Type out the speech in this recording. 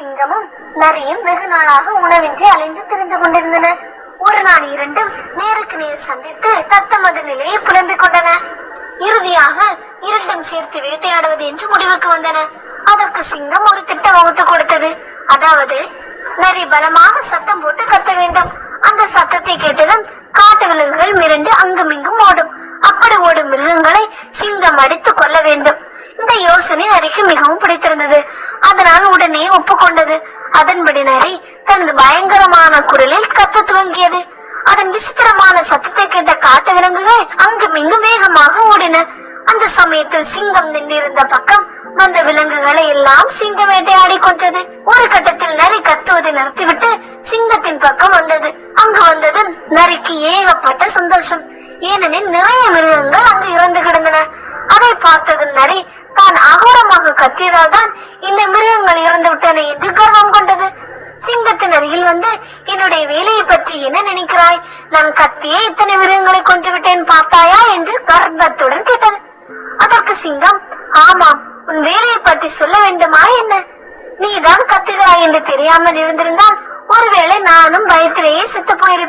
சிங்கமும் நரியும் வெகு நாளாக உணவின்றி அலைந்து திரிந்து கொண்டிருந்தன. ஒரு நாள் இரண்டும் நேருக்கு நேர் சந்தித்து தத்தமது நிலையை புலம்பிக் கொண்டன. இறுதியாக இரண்டும் சேர்த்து வேட்டையாடுவது என்று முடிவுக்கு வந்தன. அதற்கு சிங்கம் ஒரு திட்டம் வகுத்து கொடுத்தது. அதாவது நரி பலமாக சத்தம் போட்டு கத்த வேண்டும். அந்த சத்தத்தை கேட்டதும் காட்டு விலங்குகள் மிரண்டு அங்குமிங்கும் மிருகங்களை சிங்கம் அடித்து கொள்ள வேண்டும். இந்த யோசனை நரிக்கு மிகவும் பிடித்திருந்தது. அதனால் உடனே ஒப்புக்கொண்டது. அதன்படி நரி தனது பயங்கரமான குரலில் கத்த துவங்கியது. அதன் விசித்திரமான சத்தத்தை கேட்ட காட்டு விலங்குகள் அங்குமிங்கு வேகமாக ஓடின. அந்த சமயத்தில் சிங்கம் நின்றிருந்த பக்கம் வந்த விலங்குகளை எல்லாம் சிங்க வேட்டையாடி கொன்றது. ஒரு கட்டத்தில் நரி கத்துவதை நிறுத்திவிட்டு சிங்கத்தின் பக்கம் வந்தது. அங்கு வந்ததும் நரிக்கு ஏகப்பட்ட சந்தோஷம். ஏனெனில் நிறைய மிருகங்கள் அங்கு இறந்து கிடந்தன அதை பார்த்தது நரி தான் அகோரமாக கத்தியதால் தான் இந்த மிருகங்கள் இறந்து விட்டன என்று கர்வம் கொண்டது. சிங்கத்தின் அருகில் வந்து என்னுடைய வேலையை பற்றி என்ன நினைக்கிறாய்? நான் கத்தியே இத்தனை மிருகங்களை கொன்று விட்டேன் பார்த்தாயா? என்று கர்வத்துடன் கேட்டது. அதற்கு சிங்கம் ஆமாம் உன் வேலையை பற்றி சொல்ல வேண்டுமா என்ன? நீதான் கத்துகிறாய் என்று தெரியாமல் இருந்திருந்தால் ஒருவேளை நானும் பயத்திலேயே செத்து போயிருப்பேன்.